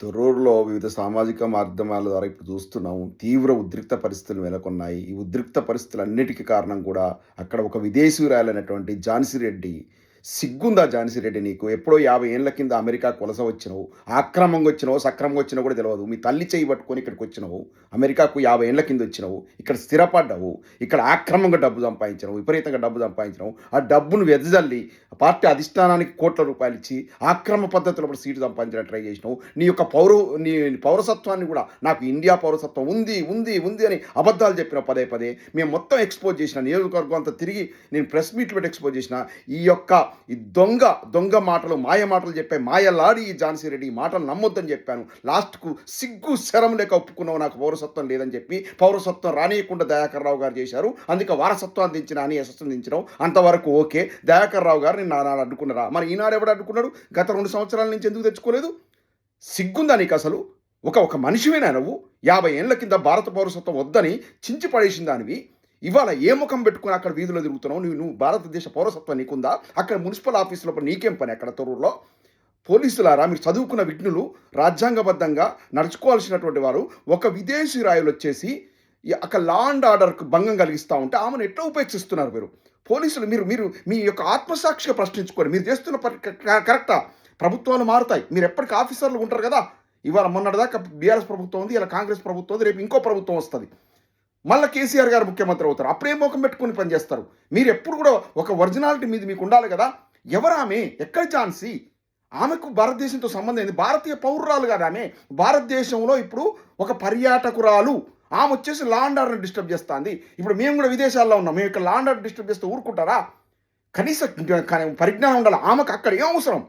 తొర్రూరులో వివిధ సామాజిక మాధ్యమాల ద్వారా ఇప్పుడు చూస్తున్నాము తీవ్ర ఉద్రిక్త పరిస్థితులు నెలకొన్నాయి. ఈ ఉద్రిక్త పరిస్థితులన్నిటికీ కారణం కూడా అక్కడ ఒక విదేశీయురాలైనటువంటి ఝాన్సీ రెడ్డి సిగ్గుందా ఝాన్సీ రెడ్డి నీకు? ఎప్పుడో యాభై ఏళ్ళ కింద అమెరికా కొలస వచ్చినావు ఆక్రమంగా వచ్చినావు సక్రమంగా వచ్చినా కూడా తెలియదు మీ తల్లి చేయి పట్టుకొని ఇక్కడికి వచ్చినవు అమెరికాకు యాభై ఏళ్ళ కింద వచ్చినవు ఇక్కడ స్థిరపడ్డావు ఇక్కడ ఆక్రమంగా డబ్బు సంపాదించినావు విపరీతంగా డబ్బు సంపాదించినవు ఆ డబ్బును వెదజల్లి పార్టీ అధిష్టానానికి కోట్ల రూపాయలు ఇచ్చి ఆక్రమ పద్ధతిలో కూడా సీటు సంపాదించడానికి ట్రై చేసినావు. నీ యొక్క పౌర నీ పౌరసత్వాన్ని కూడా నాకు ఇండియా పౌరసత్వం ఉంది ఉంది ఉంది అని అబద్ధాలు చెప్పిన పదే పదే మేము మొత్తం ఎక్స్పోజ్ చేసిన నియోజకవర్గం అంతా తిరిగి నేను ప్రెస్ మీట్లు పెట్టి ఎక్స్పోజ్ చేసిన ఈ యొక్క ఈ దొంగ దొంగ మాటలు మాయ మాటలు చెప్పే మాయలాడి ఈ ఝాన్సీ రెడ్డి ఈ మాటలు నమ్మొద్దని చెప్పాను. లాస్ట్కు సిగ్గు శరం లేక ఒప్పుకున్నావు నాకు పౌరసత్వం లేదని చెప్పి పౌరసత్వం రానియకుండా దయాకర్ రావు గారు చేశారు. అందుకే వారసత్వం అందించిన అని యశస్సు దించడం అంతవరకు ఓకే. దయాకర్ రావు గారు నేను అడ్డుకున్నారా? మరి ఈనాడు ఎవడు అడ్డుకున్నాడు? గత రెండు సంవత్సరాల నుంచి ఎందుకు తెచ్చుకోలేదు? సిగ్గుందా నీకు అసలు? ఒక ఒక మనిషివేనా నువ్వు? యాభై ఏళ్ళ కింద భారత పౌరసత్వం వద్దని చించి పడేసిన దానివి ఇవాళ ఏ ముఖం పెట్టుకుని అక్కడ వీధిలో తిరుగుతున్నావు? నువ్వు నువ్వు భారతదేశ పౌరసత్వం నీకుందా? అక్కడ మున్సిపల్ ఆఫీసులో నీకేం పని అక్కడ తొరూరులో పోలీసులారా మీరు చదువుకున్న విఘ్నులు రాజ్యాంగబద్ధంగా నడుచుకోవాల్సినటువంటి వారు ఒక విదేశీ రాయులు వచ్చేసి అక్కడ లా అండ్ ఆర్డర్కు భంగం కలిగిస్తూ ఉంటే ఆమెను ఎట్లా ఉపేక్షిస్తున్నారు మీరు? పోలీసులు మీరు మీరు మీ యొక్క ఆత్మసాక్షిగా ప్రశ్నించుకోండి. మీరు చేస్తున్న కరెక్టా? ప్రభుత్వాలు మారుతాయి. మీరు ఎప్పటికీ ఆఫీసర్లు ఉంటారు కదా? ఇవాళ మొన్నటిదాకా బీఆర్ఎస్ ప్రభుత్వం ఉంది ఇలా కాంగ్రెస్ ప్రభుత్వం ఉంది రేపు ఇంకో ప్రభుత్వం వస్తుంది. మళ్ళీ కేసీఆర్ గారు ముఖ్యమంత్రి అవుతారు. అప్పుడే ముఖం పెట్టుకుని పనిచేస్తారు. మీరు ఎప్పుడు కూడా ఒక ఒరిజినాలిటీ మీద మీకు ఉండాలి కదా. ఎవరామె ఎక్కడ ఛాన్సీ ఆమెకు భారతదేశంతో సంబంధం ఏంది? భారతీయ పౌరురాలు కదా ఆమె. భారతదేశంలో ఇప్పుడు ఒక పర్యాటకురాలు. ఆమె వచ్చేసి లాండ్ ఆర్డర్ని డిస్టర్బ్ చేస్తుంది. ఇప్పుడు మేము కూడా విదేశాల్లో ఉన్నాం. మేము ఇక్కడ లాండ్ ఆర్డర్ డిస్టర్బ్ చేస్తే ఊరుకుంటారా? కనీస పరిజ్ఞానం ఉండాలి. ఆమెకు అక్కడ ఏం అవసరం?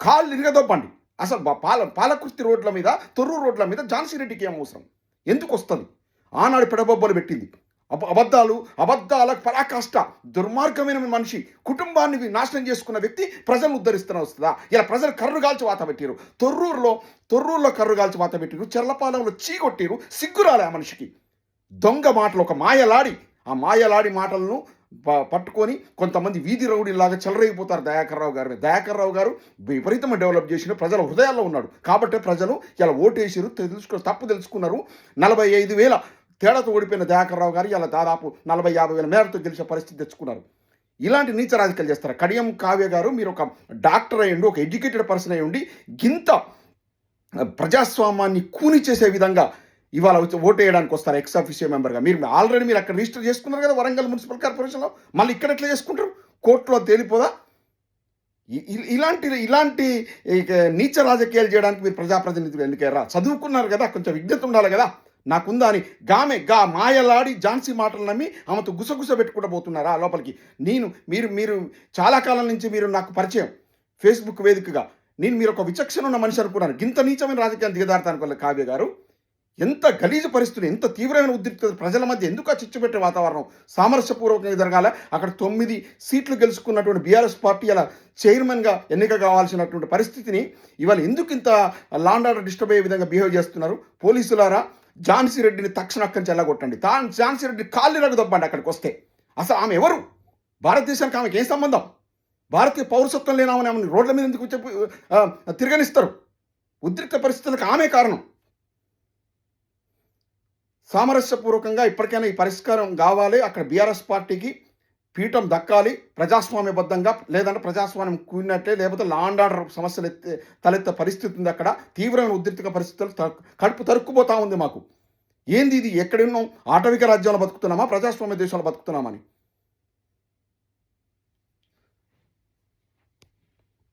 కాళ్ళు ఇరగదొప్పండి అసలు పాల పాలకుర్తి రోడ్ల మీద తొర్రూరు రోడ్ల మీద ఝాన్సీ రెడ్డికి ఏం అవసరం? ఎందుకు వస్తుంది? ఆనాడు పెడబొబ్బలు పెట్టింది. అబ అబద్ధాలు అబద్ధాలకు పరాకాష్ట దుర్మార్గమైన మనిషి కుటుంబాన్ని నాశనం చేసుకున్న వ్యక్తి ప్రజలను ఉద్ధరిస్తున్న వస్తుందా? ఇలా ప్రజలు కర్రు కాల్చి వాత పెట్టారు. తొర్రూరులో తొర్రూరులో కర్రు కాల్చి వాత పెట్టారు. చెర్లపాలెంలో చీకొట్టిరు సిగ్గురాలే ఆ మనిషికి. దొంగ మాటలు ఒక మాయలాడి ఆ మాయలాడి మాటలను పట్టుకొని కొంతమంది వీధి రౌడీలాగా చెలరేగిపోతారు దయాకర్ రావు గారు దయాకర్ రావు గారు విపరీతంగా డెవలప్ చేసిన ప్రజల హృదయాల్లో ఉన్నాడు. కాబట్టి ప్రజలు ఇలా ఓటేసారు తెలుసుకో తప్పు తెలుసుకున్నారు. నలభై ఐదు వేల తేడాతో ఓడిపోయిన దయాకర్రావు గారు ఇలా దాదాపు నలభై యాభై వేల మేరతో గెలిచే పరిస్థితి తెచ్చుకున్నారు. ఇలాంటి నీచ రాజకీయాలు చేస్తారు? కడియం కావ్య గారు మీరు ఒక డాక్టర్ అయ్యండి ఒక ఎడ్యుకేటెడ్ పర్సన్ అయ్యండి గింత ప్రజాస్వామ్యాన్ని కూని చేసే విధంగా ఇవాళ వచ్చి ఓటు వేయడానికి వస్తారు ఎక్స్ ఆఫీసియో మెంబర్గా మీరు ఆల్రెడీ మీరు అక్కడ రిజిస్టర్ చేసుకున్నారు కదా వరంగల్ మున్సిపల్ కార్పొరేషన్లో. మళ్ళీ ఇక్కడ ఎట్లా చేసుకుంటారు? కోర్టులో తేలిపోదా? ఇలాంటి ఇలాంటి నీచ రాజకీయాలు చేయడానికి మీరు ప్రజాప్రతినిధులు ఎందుకయ్యారా చదువుకున్నారు కదా కొంచెం విజ్ఞత ఉండాలి కదా. నాకుందా అని గామె గా మాయలాడి ఝాన్సీ మాటలు నమ్మి ఆమెతో గుసగుస పెట్టుకుంటూ పోతున్నారా ఆ లోపలికి? నేను మీరు మీరు చాలా కాలం నుంచి మీరు నాకు పరిచయం. ఫేస్బుక్ వేదికగా. నేను మీరు ఒక విచక్షణ ఉన్న మనిషి అనుకున్నాను. ఇంత నీచమైన రాజకీయాలు దిగదారుతాను కావ్య గారు. ఎంత గలీజు పరిస్థితులు ఎంత తీవ్రమైన ఉద్రిక్తత. ప్రజల మధ్య ఎందుకు ఆ చిచ్చు పెట్టే వాతావరణం? సామరస్యపూర్వకంగా జరగాల అక్కడ తొమ్మిది సీట్లు గెలుచుకున్నటువంటి బీఆర్ఎస్ పార్టీ అలా చైర్మన్గా ఎన్నిక కావాల్సినటువంటి పరిస్థితిని ఇవాళ ఎందుకు ఇంత లాండ్ ఆర్డర్ డిస్టర్బ్ అయ్యే విధంగా బిహేవ్ చేస్తున్నారు? పోలీసులారా ఝాన్సీ రెడ్డిని తక్షణ అక్కడి నుంచి వెళ్ళగొట్టండి. తా ఝాన్సీ రెడ్డి కాళ్ళు రగదొబ్బండి అక్కడికి వస్తే. అసలు ఆమె ఎవరు? భారతదేశానికి ఆమెకి ఏం సంబంధం? భారతీయ పౌరసత్వం లేనామని ఆమెను రోడ్ల మీద ఎందుకు చెప్పి తిరగనిస్తారు? ఉద్రిక్త పరిస్థితులకు ఆమె కారణం. సామరస్యపూర్వకంగా ఇప్పటికైనా ఈ పరిష్కారం కావాలి. అక్కడ బీఆర్ఎస్ పార్టీకి పీఠం దక్కాలి ప్రజాస్వామ్యబద్ధంగా లేదంటే ప్రజాస్వామ్యం కూడినట్లే లేకపోతే లా అండ్ ఆర్డర్ సమస్యలు ఎత్తే తలెత్తే పరిస్థితి ఉంది అక్కడ. తీవ్రమైన ఉద్రిక్త పరిస్థితులు త- కడుపు తరుక్కుపోతా ఉంది మాకు. ఏంది ఇది? ఎక్కడున్నాం? ఆటవిక రాజ్యాలు బతుకుతున్నామా? ప్రజాస్వామ్య దేశంలో బతుకుతున్నామని